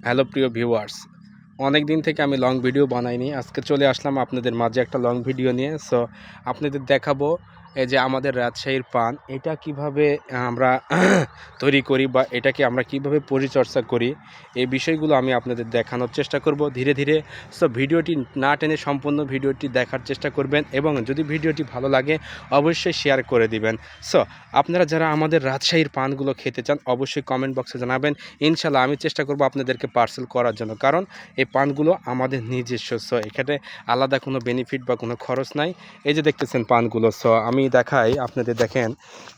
Hello প্রিয় viewers, অনেক দিন থেকে আমি লং ভিডিও বানাইনি। আজকে চলে আসলাম আপনাদের মাঝে একটা লং ভিডিও নিয়ে। সো আপনাদের দেখাবো এই যে আমাদের রাজশাহীর পান, এটা কীভাবে আমরা তৈরি করি বা এটাকে আমরা কীভাবে পরিচর্যা করি, এই বিষয়গুলো আমি আপনাদের দেখানোর চেষ্টা করব। ধীরে ধীরে সো ভিডিওটি না টেনে সম্পূর্ণ ভিডিওটি দেখার চেষ্টা করবেন এবং যদি ভিডিওটি ভালো লাগে, অবশ্যই শেয়ার করে দিবেন। সো আপনারা যারা আমাদের রাজশাহীর পানগুলো খেতে চান, অবশ্যই কমেন্ট বক্সে জানাবেন। ইনশাল্লাহ আমি চেষ্টা করব আপনাদেরকে পার্সেল করার জন্য, কারণ এই পানগুলো আমাদের নিজস্ব। সো এখানে আলাদা কোনো বেনিফিট বা কোনো খরচ নাই। এই যে দেখতেছেন পানগুলো সো আমি দেখাই আপনাদের দেখেন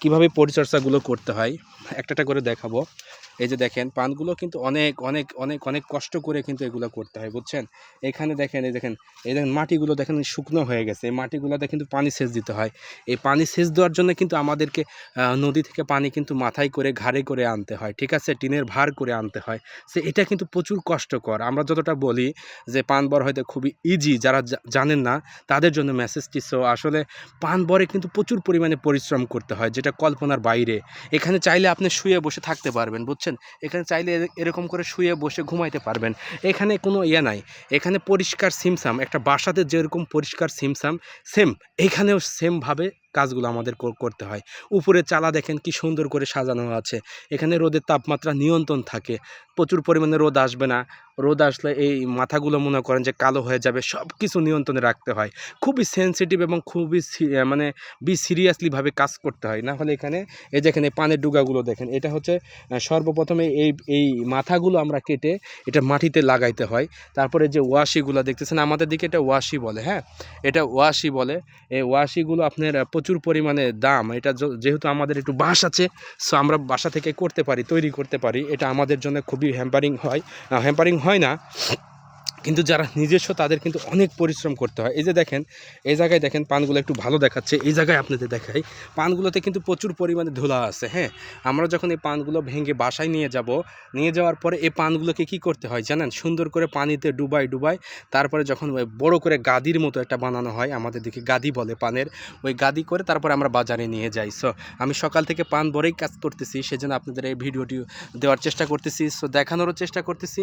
কীভাবে পরিচর্চাগুলো করতে হয়। একটা একটা করে দেখাবো। এই যে দেখেন, পানগুলো কিন্তু অনেক অনেক অনেক অনেক কষ্ট করে কিন্তু এগুলো করতে হয়, বুঝছেন? এখানে দেখেন, এই দেখেন এই দেখেন মাটিগুলো দেখেন শুকনো হয়ে গেছে। এই মাটিগুলোতে কিন্তু পানি সেচ দিতে হয়। এই পানি সেচ দেওয়ার জন্য কিন্তু আমাদেরকে নদী থেকে পানি কিন্তু মাথায় করে, ঘাড়ে করে আনতে হয়, ঠিক আছে? টিনের ভার করে আনতে হয়। সে, এটা কিন্তু প্রচুর কষ্টকর। আমরা যতটা বলি যে, পান বর হয়তো খুবই ইজি যারা জানেন না, তাদের জন্য মেসেজটি সো আসলে পান বরে কিন্তু প্রচুর পরিমাণে পরিশ্রম করতে হয়, যেটা কল্পনার বাইরে। এখানে চাইলে আপনি শুয়ে বসে থাকতে পারবেন, বুঝছেন? এখানে চাইলে এরকম করে শুয়ে বসে ঘুমাইতে পারবেন। এখানে কোনো ইয়ে নাই। এখানে পরিষ্কার সিমসাম, একটা বাসাতে যেরকম পরিষ্কার সিমসাম, সেম, এখানেও সেমভাবে কাজগুলো আমাদের করতে হয়। উপরে চালা দেখেন কি সুন্দর করে সাজানো আছে। এখানে রোদের তাপমাত্রা নিয়ন্ত্রণ থাকে। প্রচুর পরিমাণে রোদ আসবে না। রোদ আসলে এই মাথাগুলো মনে করেন যে কালো হয়ে যাবে সব কিছু নিয়ন্ত্রণে রাখতে হয়। খুবই সেনসিটিভ এবং খুবই মানে বি সিরিয়াসলিভাবে কাজ করতে হয়। না হলে এখানে, এই দেখেন এই পানের ডুগাগুলো দেখেন, এটা হচ্ছে সর্বপ্রথমে এই এই মাথাগুলো আমরা কেটে এটা মাটিতে লাগাইতে হয়। তারপরে যে ওয়াশিগুলো দেখতেছেন, আমাদের দিকে এটা ওয়াশি বলে হ্যাঁ? এটা ওয়াশি বলে। এই ওয়াশিগুলো আপনার প্রচুর পরিমাণে দাম। এটা যেহেতু আমাদের একটু বাস আছে, সো আমরা বাসা থেকে করতে পারি, তৈরি করতে পারি। এটা আমাদের জন্য খুবই হ্যাম্পারিং হয় হ্যাম্পারিং হয় না কিন্তু যারা নিজস্ব, তাদের কিন্তু অনেক পরিশ্রম করতে হয়। এই যে দেখেন, এই জায়গায় দেখেন, পানগুলো একটু ভালো দেখাচ্ছে। এই জায়গায় আপনাদের দেখাই, পানগুলোতে কিন্তু প্রচুর পরিমাণে ধুলা আছে হ্যাঁ? আমরা যখন এই পানগুলো ভেঙে বাসায় নিয়ে যাব, নিয়ে যাওয়ার পরে এই পানগুলোকে কি করতে হয় জানেন? সুন্দর করে পানিতে ডুবাই ডুবাই তারপরে যখন ওই বড় করে গাদির মতো একটা বানানো হয়, আমাদের দিকে গাদি বলে পানের, ওই গাদি করে তারপরে আমরা বাজারে নিয়ে যাই। সো আমি সকাল থেকে পান বরেই কাজ করতেছি, সেজন্য আপনাদের এই ভিডিওটি দেওয়ার চেষ্টা করতেছি। সো দেখানোরও চেষ্টা করতেছি।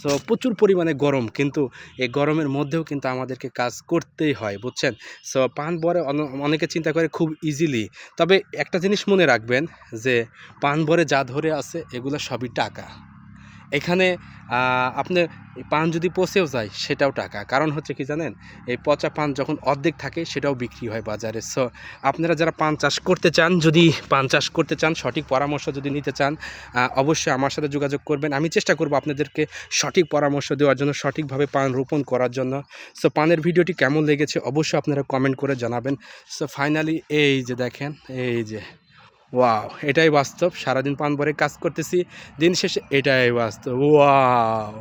সো প্রচুর পরিমাণে গরম কিন্তু এই গরমের মধ্যেও কিন্তু আমাদেরকে কাজ করতেই হয়, বুঝছেন? সো পান বরে অনেকে চিন্তা করে খুব ইজিলি তবে একটা জিনিস মনে রাখবেন যে, পান বরে যা ধরে আছে, এগুলো সবই টাকা। এখানে আহ, আপনি পান যদি পচেও যায় সেটাও টাকা। কারণ হচ্ছে কি জানেন এই পচা পান যখন অর্ধেক থাকে সেটাও বিক্রি হয় বাজারে। সো আপনারা যারা পান চাষ করতে চান যদি পান চাষ করতে চান সঠিক পরামর্শ যদি নিতে চান অবশ্যই আমার সাথে যোগাযোগ করবেন। আমি চেষ্টা করব আপনাদেরকে সঠিক পরামর্শ দেওয়ার জন্য সঠিকভাবে পান রোপণ করার জন্য। সো পানের ভিডিওটি কেমন লেগেছে অবশ্যই আপনারা কমেন্ট করে জানাবেন। সো ফাইনালি এই যে দেখেন এই যে ওয়াও এটাই বাস্তব। সারাদিন পান ভরে কাজ করতেছি দিন শেষে এটাই বাস্তব। ওয়াও